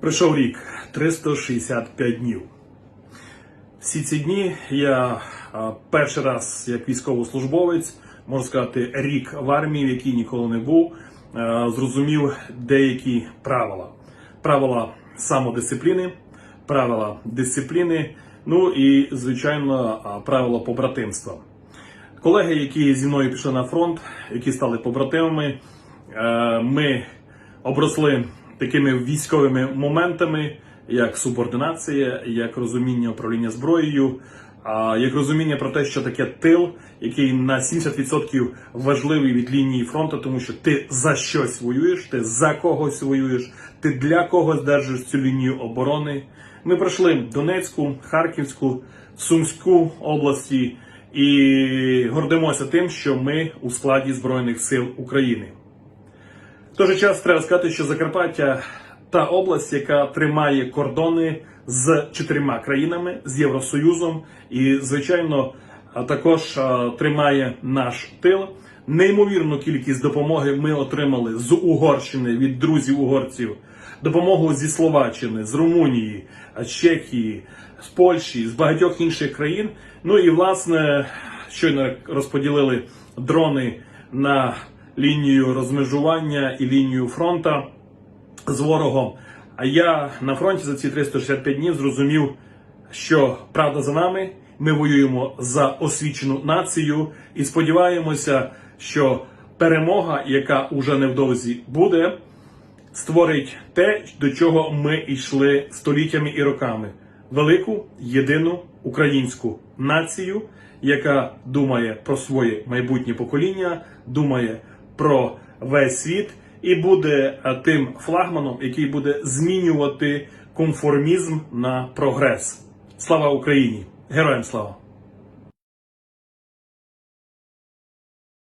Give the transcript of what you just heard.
Пройшов рік 365 днів. Всі ці дні я перший раз як військовослужбовець, можу сказати, рік в армії, в якій ніколи не був, зрозумів деякі правила. Правила самодисципліни, правила дисципліни, ну і, звичайно, правила побратимства. Колеги, які зі мною пішли на фронт, які стали побратимами, е, ми обросли такими військовими моментами, як субординація, як розуміння управління зброєю, як розуміння про те, що таке тил, який на 70% важливий від лінії фронту, тому що ти за щось воюєш, ти за когось воюєш, ти для когось держиш цю лінію оборони. Ми пройшли Донецьку, Харківську, Сумську області і гордимося тим, що ми у складі Збройних сил України. В той же час треба сказати, що Закарпаття та область, яка тримає кордони з чотирма країнами з Євросоюзом, і звичайно також тримає наш тил. Неймовірну кількість допомоги ми отримали з Угорщини від друзів угорців, допомогу зі Словаччини, з Румунії, з Чехії, з Польщі, з багатьох інших країн. Ну і власне щойно розподілили дрони на лінію розмежування і лінію фронта з ворогом. А я на фронті за ці 365 днів зрозумів, що правда за нами. Ми воюємо за освічену націю і сподіваємося, що перемога, яка уже невдовзі буде, створить те, до чого ми йшли століттями і роками: велику єдину українську націю, яка думає про своє майбутнє покоління, думає про весь світ і буде е, тим флагманом, який буде змінювати конформізм на прогрес. Слава Україні! Героям слава!